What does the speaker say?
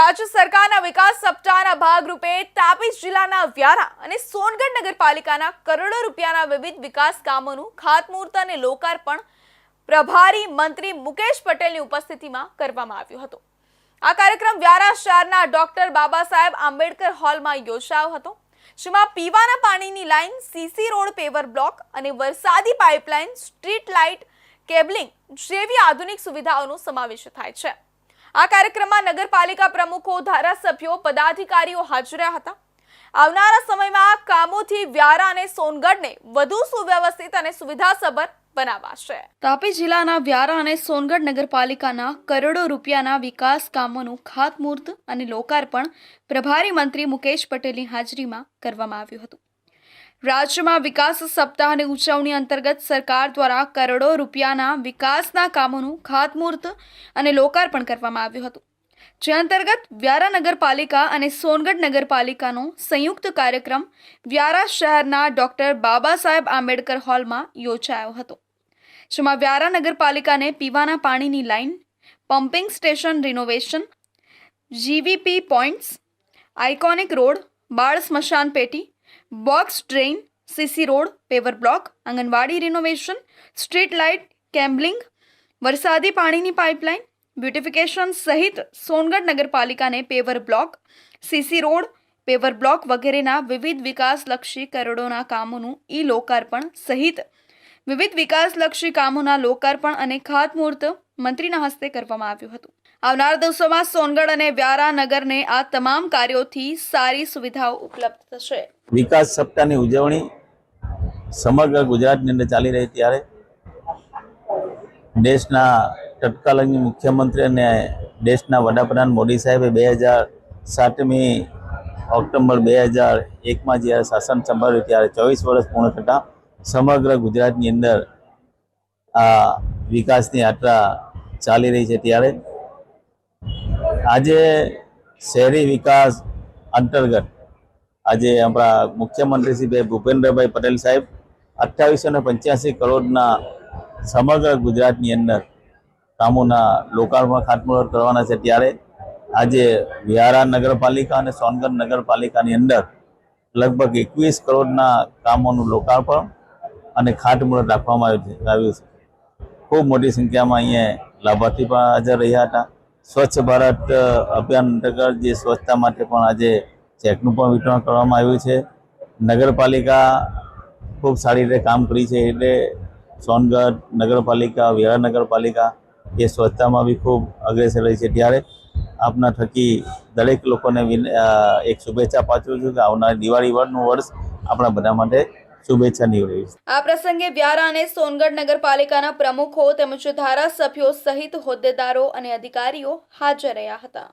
રાજ્ય સરકારના વિકાસ સપ્તાહના ભાગરૂપે તાપી જિલ્લાના વ્યારા અને સોનગઢ નગરપાલિકાના કરોડો રૂપિયાના વિવિધ વિકાસ કામોનું ખાતમુહૂર્ત અને લોકાર્પણ પ્રભારી મંત્રી મુકેશ પટેલની ઉપસ્થિતિમાં કરવામાં આવ્યું હતું. આ કાર્યક્રમ વ્યારા શહેરના ડોક્ટર બાબા સાહેબ આંબેડકર હોલમાં યોજાયો હતો, જેમાં પીવાના પાણીની line, CC road paver block અને વરસાદી પાઇપલાઇન, સ્ટ્રીટ લાઇટ, કેબલિંગ જેવી આધુનિક સુવિધાઓનો સમાવેશ થાય છે. આ કાર્યક્રમમાં નગરપાલિકા પ્રમુખો, ધારાસભ્યો, પદાધિકારીઓ હાજર હતા. આવનારા સમયમાં કામોથી વ્યારા અને સોનગઢને વધુ સુવ્યવસ્થિત અને સુવિધાસભર બનાવાશે. તાપી જિલ્લાના વ્યારા અને સોનગઢ નગરપાલિકાના કરોડો રૂપિયાના વિકાસ કામોનું ખાતમુહૂર્ત અને લોકાર્પણ પ્રભારી મંત્રી મુકેશ પટેલની હાજરીમાં કરવામાં આવ્યું હતું. રાજ્યમાં વિકાસ સપ્તાહની ઉજવણી અંતર્ગત સરકાર દ્વારા કરોડો રૂપિયાના વિકાસના કામોનું ખાતમુહૂર્ત અને લોકાર્પણ કરવામાં આવ્યું હતું. જે અંતર્ગત વ્યારા નગરપાલિકા અને સોનગઢ નગરપાલિકાનો સંયુક્ત કાર્યક્રમ વ્યારા શહેરના ડોક્ટર બાબા સાહેબ આંબેડકર હોલમાં યોજાયો હતો. જેમાં વ્યારા નગરપાલિકાને પીવાના પાણીની line pumping station renovation, GVP points, iconic road, બાળ સ્મશાન પેટી box train CC road paver block anganwadi renovation street light કેમ્બલિંગ વરસાદી પાણીની પાઇપલાઇન બ્યુટિફિકેશન સહિત સોનગઢ નગરપાલિકાને paver block CC road paver block વગેરેના વિવિધ વિકાસલક્ષી કરોડોના કામોનું ઈ લોકાર્પણ સહિત વિવિધ વિકાસલક્ષી કામોના લોકાર્પણ અને ખાતમુહૂર્ત મંત્રીના હસ્તે કરવામાં આવ્યું હતું. આવનાર દિવસોમાં સોનગઢ અને વ્યારા નગરને આ તમામ કાર્યોથી સારી સુવિધાઓ ઉપલબ્ધ થશે. વિકાસ સપ્તાહની ઉજવણી સમગ્ર ગુજરાતની અંદર ચાલી રહી ત્યારે દેશના તત્કાલીન મુખ્યમંત્રી અને દેશના વડાપ્રધાન મોદી સાહેબે બે હજાર સાતમી ઓક્ટોબર બે હજાર એકમાં જ્યારે શાસન સંભાળ્યું ત્યારે ચોવીસ વર્ષ પૂર્ણ થતાં સમગ્ર ગુજરાતની અંદર આ વિકાસની યાત્રા ચાલી રહી છે ત્યારે આજે શહેરી વિકાસ અંતર્ગત આજે આપણા મુખ્યમંત્રી શ્રી ભાઈ ભૂપેન્દ્રભાઈ પટેલ સાહેબ અઠ્ઠાવીસો ને પંચ્યાસી કરોડના સમગ્ર ગુજરાતની અંદર કામોના લોકાર્પણ ખાતમુહૂર્ત કરવાના છે ત્યારે આજે વિહારા નગરપાલિકા અને સોનગઢ નગરપાલિકાની અંદર લગભગ એકવીસ કરોડના કામોનું લોકાર્પણ અને ખાતમુહૂર્ત રાખવામાં આવ્યું છે આવ્યું છે. ખૂબ મોટી સંખ્યામાં અહીંયા લાભાર્થી પણ હાજર રહ્યા હતા. સ્વચ્છ ભારત અભિયાન અંતર્ગત જે સ્વચ્છતા માટે પણ આજે ચેકનું પણ વિતરણ કરવામાં આવ્યું છે. નગરપાલિકા ખૂબ સારી રીતે કામ કરી છે, એટલે સોનગઢ નગરપાલિકા વિહાર નગરપાલિકા એ સ્વચ્છતામાં બી ખૂબ અગ્રેસર રહી છે. ત્યારે આપના થકી દરેક લોકોને એક શુભેચ્છા પાછું છું કે આવનાર દિવાળી વર્ષનું વર્ષ આપણા બધા માટે શુભેચ્છા નીવડી. આ પ્રસંગે વ્યારા અને સોનગઢ નગરપાલિકાના પ્રમુખો તેમજ ધારાસભ્યો સહિત હોદ્દેદારો અને અધિકારીઓ હાજર રહ્યા હતા.